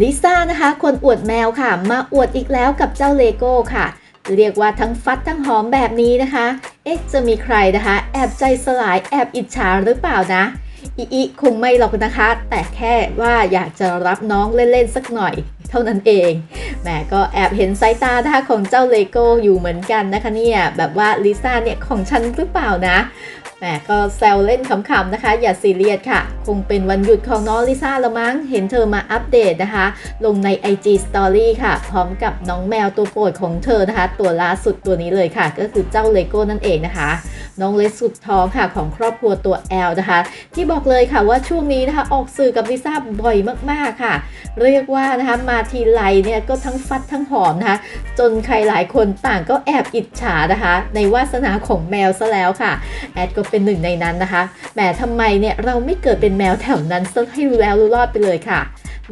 ลิซ่านะคะคนอวดแมวค่ะ มาอวดอีกแล้วกับเจ้าเลโก้ค่ะ เรียกว่าทั้งฟัดทั้งหอมแบบนี้นะคะ เอ๊ะจะมีใครนะคะ แอบใจสลายแอบอิจฉาหรือเปล่านะอีอีคงไม่หรอกนะคะ แต่แค่ว่าอยากจะรับน้องเล่น ๆ สักหน่อย เท่านั้นเองแหมก็แอบเห็นสายตาท่าของเจ้าเลโก้อยู่เหมือนกันนะคะเนี่ยแบบว่าลิซ่าเนี่ยของฉันหรือเปล่านะ แหมก็แซวเล่นขำๆนะคะ อย่าซีเรียสค่ะ คงเป็นวันหยุดของน้องลิซ่าละมั้ง เห็นเธอมาอัปเดตนะคะ ลงใน IG Story ค่ะ พร้อมกับน้องแมวตัวโปรดของเธอนะคะ ตัวล่าสุดตัวนี้เลยค่ะ ก็คือเจ้าเลโก้นั่นเองนะคะ น้องเล็กสุดท้องค่ะของครอบครัวตัวแอลนะคะ ที่บอกเลยค่ะว่าช่วงนี้นะคะออกสื่อกับลิซ่าบ่อยมากๆค่ะ เรียกว่านะคะมาทีไรเนี่ยก็ทั้งฟัดทั้งหอมนะคะ จนใครหลายคนต่างก็แอบอิจฉานะคะ ในวาสนาของแมวซะแล้วค่ะ แอดก็เป็นหนึ่งในนั้นนะคะแหมทำไมเนี่ยเราไม่เกิดเป็นแมวแถวนั้นซะให้รู้แล้วรู้รอดไปเลยค่ะ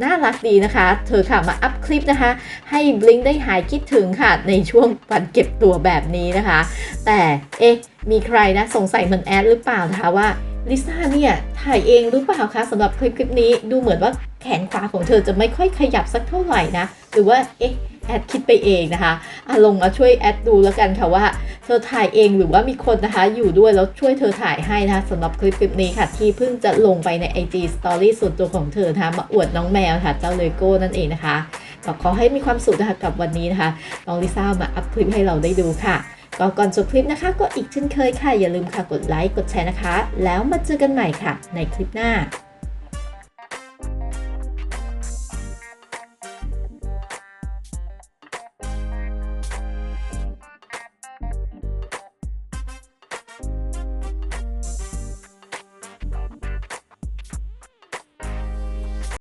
น่ารักดีนะคะ เธอค่ะมาอัพคลิปนะคะ ให้บลิงได้หายคิดถึงค่ะ ในช่วงวันเก็บตัวแบบนี้นะคะ แต่เอ๊ะมีใครนะสงสัยเหมือนแอดหรือเปล่านะคะว่าลิซ่าเนี่ยถ่ายเองหรือเปล่าคะสำหรับคลิปคลิปนี้ดูเหมือนว่า แขนขาของเธอจะไม่ค่อยขยับสักเท่าไหร่นะ หรือว่าเอ๊ะแอดคิดไปเองนะคะอะลงมาช่วยแอดดูแล้วกันค่ะว่า เธอถ่ายเองหรือว่ามีคนนะคะ อยู่ด้วยแล้วช่วยเธอถ่ายให้นะคะสำหรับคลิปคลิปนี้ค่ะ ที่เพิ่งจะลงไปใน IG Story ส่วนตัวของเธอนะคะมาอวดน้องแมวค่ะเจ้าเลโก้นั่นเองนะคะก็ขอให้มีความสุขนะคะกับวันนี้นะคะน้องลิซ่ามาอัพคลิปให้เราได้ดูค่ะก็ก่อนจบคลิปนะคะ ก็อีกเช่นเคยค่ะ อย่าลืมค่ะกดไลค์กดแชร์นะคะ แล้วมาเจอกันใหม่ค่ะ ในคลิปหน้า